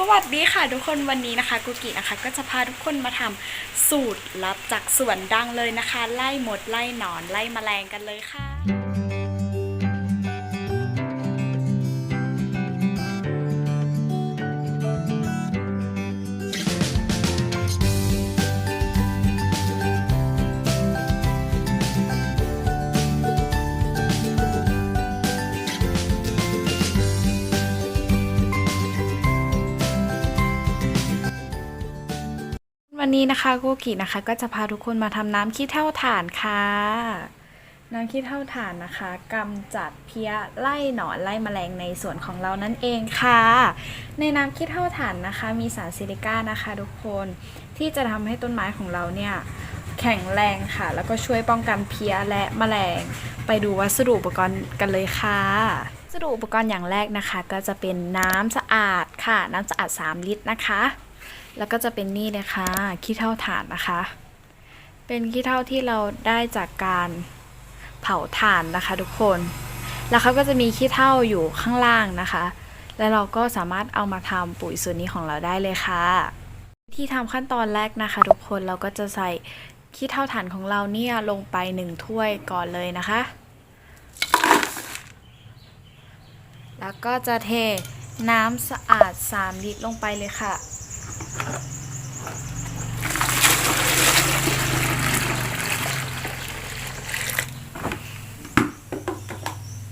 สวัสดีค่ะทุกคนวันนี้นะคะกุกินะคะก็จะพาทุกคนมาทำสูตรลับจากสวนดังเลยนะคะ ไล่หมดไล่หนอนไล่แมลงกันเลยค่ะ วันนี้นะคะกุกินะคะก็จะพาทุกคนมาทำน้ำขี้เถ้าถ่านค่ะ น้ำขี้เถ้าถ่านนะคะกำจัดเพี้ยไล่หนอนไล่แมลงในสวนของเรานั่นเองค่ะ ในน้ำขี้เถ้าถ่านนะคะ มีสารซิลิก้านะคะทุกคนที่จะทำให้ต้นไม้ของเราเนี่ยแข็งแรงค่ะ แล้วก็ช่วยป้องกันเพี้ยและแมลง ไปดูวัสดุอุปกรณ์กันเลยค่ะวัสดุอุปกรณ์อย่างแรกนะคะ ก็จะเป็นน้ำสะอาดค่ะ น้ำสะอาด 3 ลิตรนะคะ แล้วก็จะเป็นนี่เลยค่ะขี้เถ้าถ่านนะคะ เป็นขี้เถ้าที่เราได้จากการเผาถ่านนะคะ ทุกคน แล้วเขาก็จะมีขี้เถ้าอยู่ข้างล่างนะคะ แล้วเราก็สามารถเอามาทำปุ๋ยส่วนนี้ของเราได้เลยค่ะ ที่ทำขั้นตอนแรกนะคะ ทุกคนเราก็จะใส่ขี้เถ้าถ่านของเราเนี่ยลงไปหนึ่งถ้วยก่อนเลยนะคะ แล้วก็จะเทน้ำสะอาด 3 ลิตรลงไปเลยค่ะ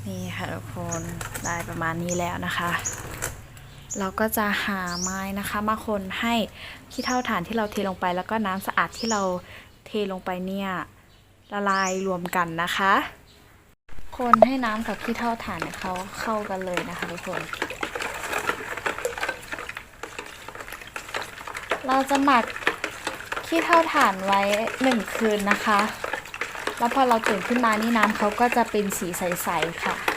นี่ ค่ะทุกคนได้ประมาณนี้แล้วนะคะ เราก็จะหาไม้นะคะมาคนให้ขี้เท่าฐานที่เราเทลงไป แล้วก็น้ำสะอาดที่เราเทลงไปเนี่ยละลายรวมกันนะคะ คนให้น้ำกับขี้เท่าฐานเนี่ยเขาเข้ากันเลยนะคะทุกคนเราจะหมักขี้เท่าฐานไว้หนึ่งคืนนะคะ แล้วพอเราตื่นขึ้นมานี่น้ำเขาก็จะเป็นสีใส ๆ ค่ะ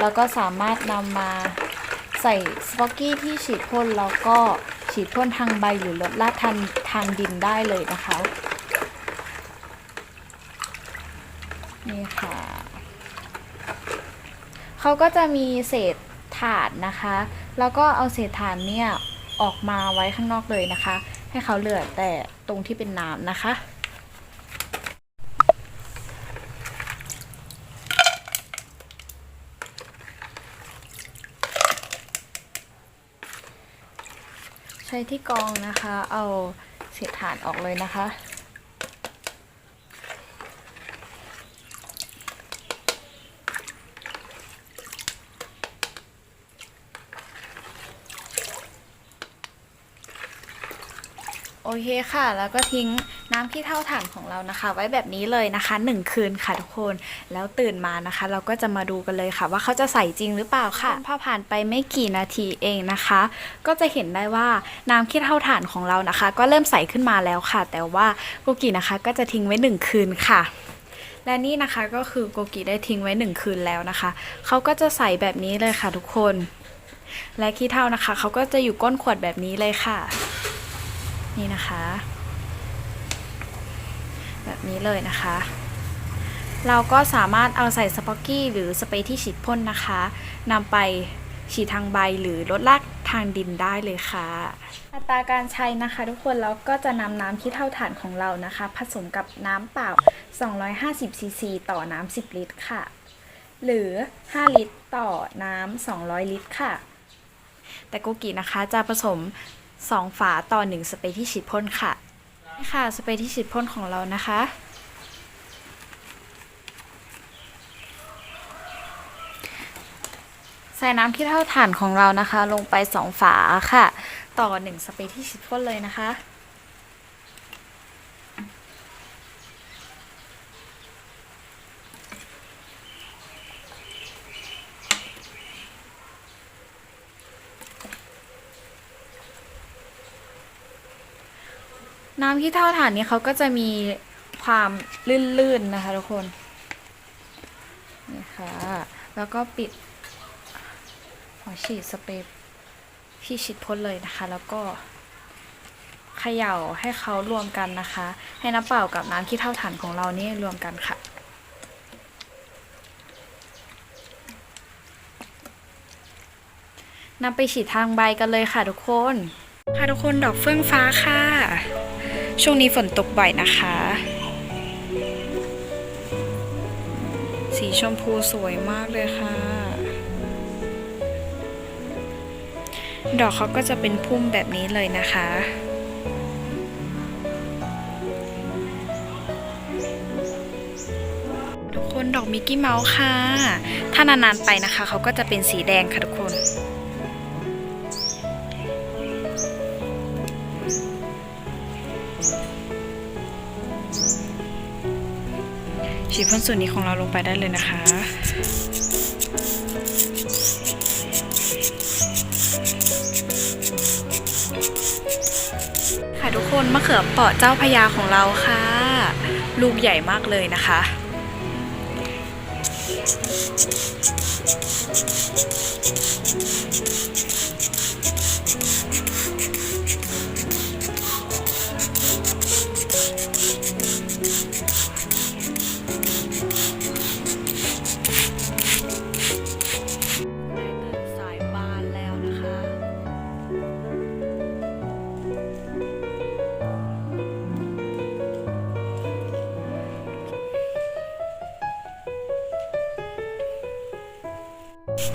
แล้วก็สามารถนำมาใส่สปอกกี้ที่ฉีดพ่นแล้วก็ฉีดพ่นทางใบหรือลดลาดทางทางดินได้เลยนะคะ นี่ค่ะ เขาก็จะมีเศษถ่านนะคะ แล้วก็เอาเศษถ่านเนี่ยออกมาไว้ข้างนอกเลยนะคะ ให้เขาเหลือแต่ตรงที่เป็นน้ำนะคะ ใช้ที่กองนะคะ เอาเศษฐานออกเลยนะคะ โอเคค่ะ แล้วก็ทิ้ง น้ำขี้เท่าถ่านของเรานะคะ ไว้แบบนี้เลยนะคะหนึ่งคืนค่ะทุกคน แล้วตื่นมานะคะ เราก็จะมาดูกันเลยค่ะ ว่าเขาจะใส่จริงหรือเปล่าค่ะพอผ่านไปไม่กี่นาทีเองนะคะ ก็จะเห็นได้ว่าน้ำขี้เท่าถ่านของเรานะคะ ก็เริ่มใสขึ้นมาแล้วค่ะ แต่ว่าโกกินะคะ ก็จะทิ้งไว้หนึ่งคืนค่ะและนี่นะคะก็คือโกกิได้ทิ้งไว้หนึ่งคืนแล้วนะคะ เขาก็จะใสแบบนี้เลยค่ะทุกคน และขี้เท่านะคะ เขาก็จะอยู่ก้นขวดแบบนี้เลยค่ะ นี่นะคะ แบบนี้เลยนะคะ เราก็สามารถเอาใส่สปอกกี้หรือสเปรย์ที่ฉีดพ่นนะคะนำไปฉีดทางใบหรือลดลากทางดินได้เลยค่ะ อัตราการใช้นะคะทุกคนเราก็จะนำน้ำขี้เท่าฐานของเรานะคะ ผสมกับน้ำเปล่า 250ซีซีต่อน้ำ10 ลิตรค่ะ หรือ 5 ลิตรต่อน้ำ200 ลิตรค่ะ แต่โกกินะคะจะผสม 2 ฝาต่อ 1 สเปรย์ที่ฉีดพ่นค่ะ ค่ะ สเปรย์ที่ฉีดพ่นของเรานะคะ ใส่น้ำขี้เท่าฐานของเรานะคะ ลงไป 2 ฝาค่ะ ต่อ 1 สเปรย์ที่ฉีดพ่นเลยนะคะ น้ำที่เท่าฐานนี้เขาก็จะมีความลื่นๆนะคะทุกคนนี่ค่ะแล้วก็ปิดหัวฉีดสเปรย์ที่ฉีดพ่นเลยนะคะ แล้วก็เขย่าให้เขารวมกันนะคะ ให้น้ำเปล่ากับน้ำที่เท่าฐานของเรานี่รวมกันค่ะนนำไปฉีดทางใบกันเลยค่ะทุกคน ค่ะทุกคนดอกเฟื่องฟ้าค่ะ ช่วงนี้ฝนตกบ่อยนะคะ สีชมพูสวยมากเลยค่ะ ดอกเขาก็จะเป็นพุ่มแบบนี้เลยนะคะทุกคนดอกมิกกี้เมาส์ค่ะ ถ้านานๆไปนะคะ เขาก็จะเป็นสีแดงค่ะทุกคน พ่นส่วนนี้ของเราลงไปได้เลยนะคะค่ะทุกคนมะเขือเปราะเจ้าพญาของเราค่ะ ลูกใหญ่มากเลยนะคะ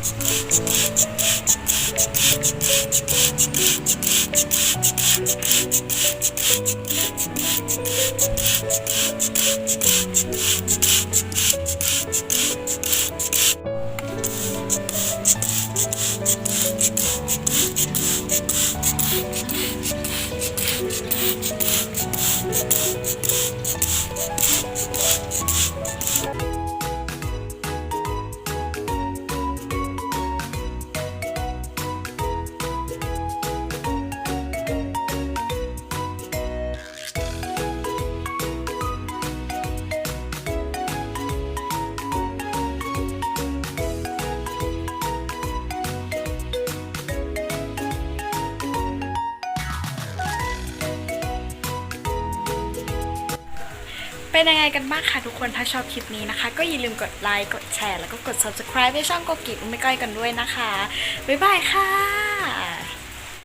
Thank you. เป็นยังไงกันบ้างคะทุกคนถ้าชอบคลิปนี้นะคะ ก็อย่าลืมกดไลค์กดแชร์แล้วก็กด subscribe ให้ช่องโกกิอุ้มไม่ก้อยกันด้วยนะคะ บ๊ายบายค่ะ